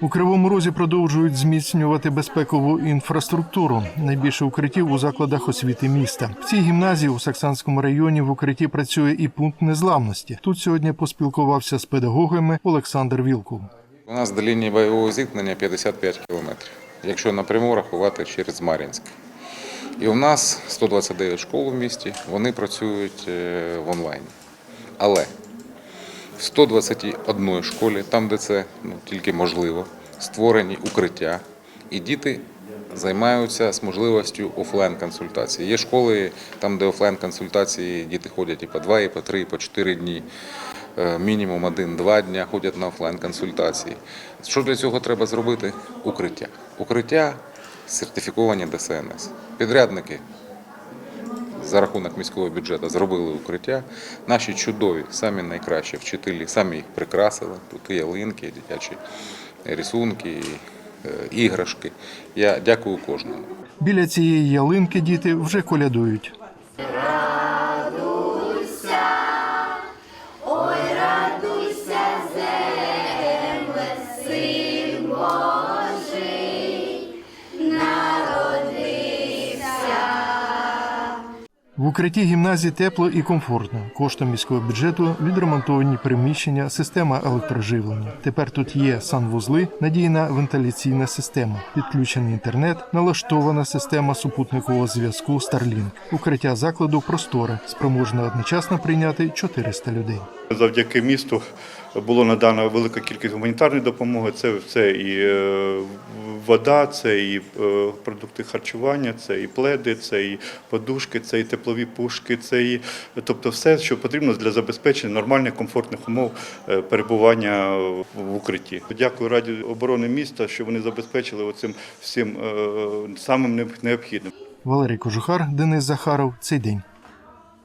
У Кривому Розі продовжують зміцнювати безпекову інфраструктуру. Найбільше укриттів у закладах освіти міста. В цій гімназії у Саксанському районі в укритті працює і пункт незламності. Тут сьогодні поспілкувався з педагогами Олександр Вілкул. У нас до лінії бойового зіткнення 55 кілометрів, якщо напряму рахувати через Мар'їнськ. І у нас 129 школ у місті, вони працюють е, в онлайні. Але в 121 школі, там, де це ну, тільки можливо, створені укриття, і діти займаються з можливістю офлайн-консультації. Є школи, там, де офлайн-консультації діти ходять і по 2, і по 3, і по 4 дні. Е, Мінімум один-два дня ходять на офлайн-консультації. Що для цього треба зробити? Укриття. Укриття сертифіковані ДСНС. Підрядники за рахунок міського бюджету зробили укриття. Наші чудові, самі найкращі вчителі, самі їх прикрасили. Тут і ялинки, дитячі рисунки, і, е, іграшки. Я дякую кожному. Біля цієї ялинки діти вже колядують. В укритті гімназії тепло і комфортно. Коштом міського бюджету відремонтовані приміщення, система електроживлення. Тепер тут є санвузли, надійна вентиляційна система, підключений інтернет, налаштована система супутникового зв'язку Starlink. Укриття закладу просторе, спроможне одночасно прийняти 400 людей. Завдяки місту було надано велика кількість гуманітарної допомоги. Це, це і е, вода, це і е, продукти харчування, це і пледи, це і подушки, це і теплові пушки, це і тобто все, що потрібно для забезпечення нормальних комфортних умов е, перебування в укритті. Дякую Раді оборони міста, що вони забезпечили оцим всім е, самим необхідним. Валерій Кожухар, Денис Захаров. Цей день.